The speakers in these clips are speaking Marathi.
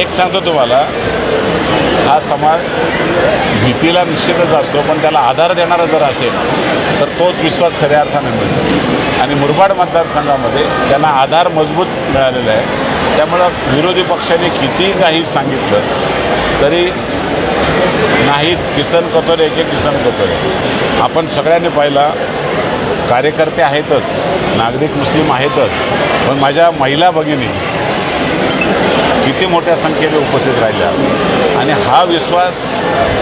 एक सांगतो तुम्हाला हा समाज भीतीला निश्चितच असतो पण त्याला आधार देणारा जर असेल तर तोच विश्वास खऱ्या अर्थाने मिळतो. आणि मुरबाड मतदारसंघामध्ये त्यांना आधार मजबूत मिळालेला आहे. त्यामुळं विरोधी पक्षाने कितीही काही सांगितलं तरी नाहीच. किसन कतोरे एके किसन कतोरे. आपण सगळ्यांनी पाहिला कार्यकर्ते आहेतच नागरिक मुस्लिम आहेतच पण माझ्या महिला भगिनी किती मोठ्या संख्येने उपस्थित राहिल्या. आणि हा विश्वास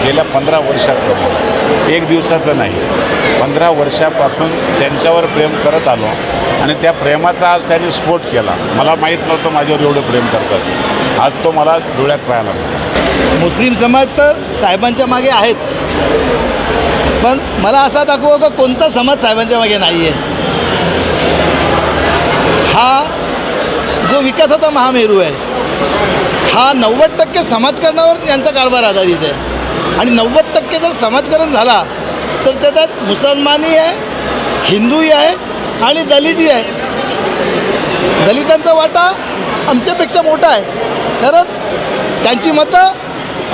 गेल्या पंधरा वर्षात कमवला एक दिवसाचा नाही. पंधरा वर्षापासून त्यांच्यावर प्रेम करत आलो आणि त्या प्रेमाचा आज त्यांनी स्फोट केला. मला माहीत नव्हतं माझ्यावर एवढं प्रेम करतात. आज तो मला डोळ्यात पाहायला मुस्लिम समाज तर साहेबांच्या मागे आहेच. पण मला असा दाखवा का कोणता समाज साहेबांच्या मागे नाही आहे हा जो विकासाचा महामेरू आहे. हा नव्वद टक्के समाजकारणावर यांचा कारभार आधारित आहे. आणि नव्वद टक्के जर समाजकारण झाला तर त्याच्यात मुसलमानही आहे हिंदूही आहे आणि दलितही आहे. दलितांचा वाटा आमच्यापेक्षा मोठा आहे. कारण त्यांची मतं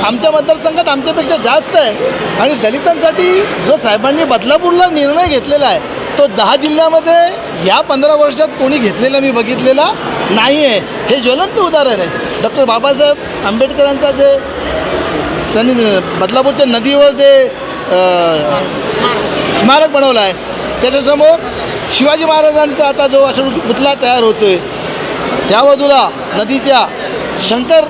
आमच्या मतदारसंघात आमच्यापेक्षा जास्त आहे. आणि दलितांसाठी जो साहेबांनी बदलापूरला निर्णय घेतलेला आहे तो दहा जिल्ह्यामध्ये या पंधरा वर्षात कोणी घेतलेला मी बघितलेला नाही आहे हे ज्वलंत उदाहरण आहे. डॉक्टर बाबासाहेब आंबेडकरांचा जे त्यांनी बदलापूरच्या नदीवर जे स्मारक बनवलं आहे त्याच्यासमोर शिवाजी महाराजांचा आता जो अशा पुतला तयार होतो आहे त्या बाजूला नदीच्या शंकर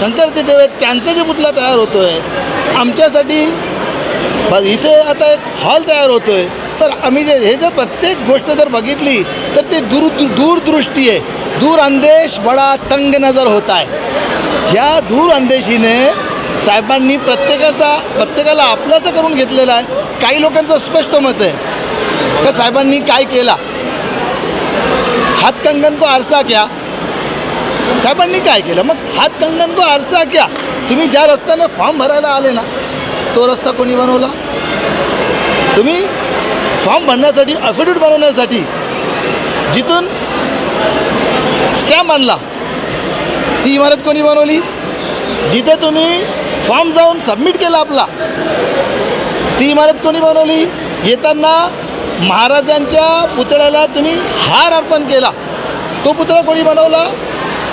शंकरचे देव आहेत त्यांचा जे पुतला तयार होतो आहे आमच्यासाठी इथे आता एक हॉल तयार होतो आहे तर आम्ही जे हे जर प्रत्येक गोष्ट जर बघितली तर ते दूर दूरदृष्टी आहे. दूर अंदेश बडा तंग नजर होत आहे. ह्या दूरअंदेशीने साहेबांनी प्रत्येकाचा प्रत्येकाला आपलाचं करून घेतलेला आहे. काही लोकांचं स्पष्ट मत आहे. का साहेबांनी काय केला? हात कंगन को आरसा क्या? साहेबांनी काय केलं? मग हात कंगन को आरसा क्या? तुम्ही ज्या रस्त्याने फॉर्म भरायला आले ना तो रस्ता कोणी बनवला? तुम्ही फॉर्म भरण्यासाठी अफिडेविट बनवण्यासाठी जिथून स्कॅम आणला ती इमारत कोणी बनवली? जिथे तुम्ही फॉर्म जाऊन सबमिट केला आपला ती इमारत कोणी बनवली? येताना महाराजांच्या पुतळ्याला तुम्ही हार अर्पण केला. तो पुतळा कोणी बनवला?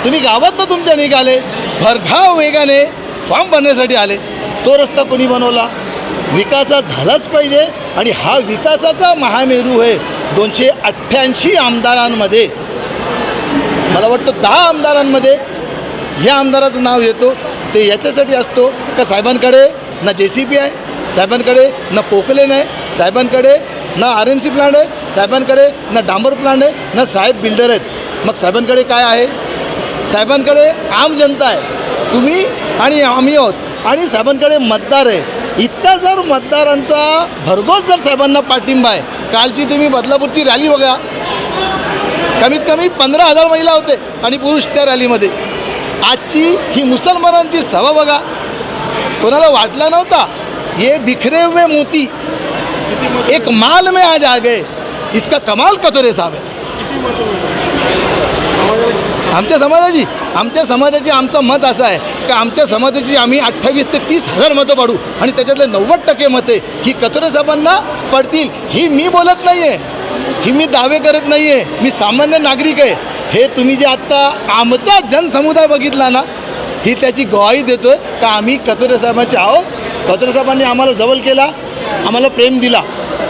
तुम्ही गावातनं तुमच्या निघाले भरधाव वेगाने फॉर्म भरण्यासाठी आले. तो रस्ता कोणी बनवला? विकासा झालाच पाहिजे आणि हा विकासाचा महामेरू आहे. दोनशे अठ्ठ्याऐंशी आमदारांमध्ये. मला वाटतं दहा आमदारांमध्ये ह्या आमदाराचं नाव येतो. ते याच्यासाठी असतो का साहेबांकडे ना जे सी बी आहे साहेबांकडे ना पोकलेन आहे साहेबांकडे ना आर एम सी प्लांट आहे साहेबांकडे ना डांबर प्लांट आहे ना साहेब बिल्डर आहेत. मग साहेबांकडे काय आहे? साहेबांकडे आम जनता आहे. तुम्ही आणि आम्ही आहोत. आणि साहेबांकडे मतदार आहे. इतका जर मतदारांचा भरघोस जर साहेबांना पाठिंबा आहे कालची तुम्ही बदलापूरची रॅली बघा. कमीत कमी पंधरा हजार महिला होते आणि पुरुष त्या रॅलीमध्ये. आजची ही मुसलमानांची सभा बघा. कोणाला वाटला नव्हता? ये बिखरे हुए मोती. एक माल में आज आ गए. इसका कमाल कतोरे साहब है. आमच्या समाजाची आमच्या समाजाची आमचं मत असं आहे. का आमच्या समाजाची आम्ही अठ्ठावीस ते तीस हजार मतं पाडू? आणि त्याच्यातले नव्वद टक्के मते ही कचरे साहेबांना पडतील. ही मी बोलत नाही आहे ही मी दावे करत नाही आहे मी सामान्य नागरिक आहे. हे तुम्ही जे आत्ता आमचा जनसमुदाय बघितला ना ही त्याची ग्वाही देतोय का आम्ही कचरे साहेबांचे आहोत? कचरे साहेबांनी आम्हाला जवळ केला आम्हाला प्रेम दिला.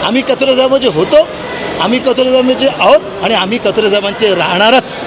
आम्ही कचरे साहेबांचे होतो आम्ही कचरे साहेबांचे आहोत आणि आम्ही कचरे साहेबांचे राहणारच.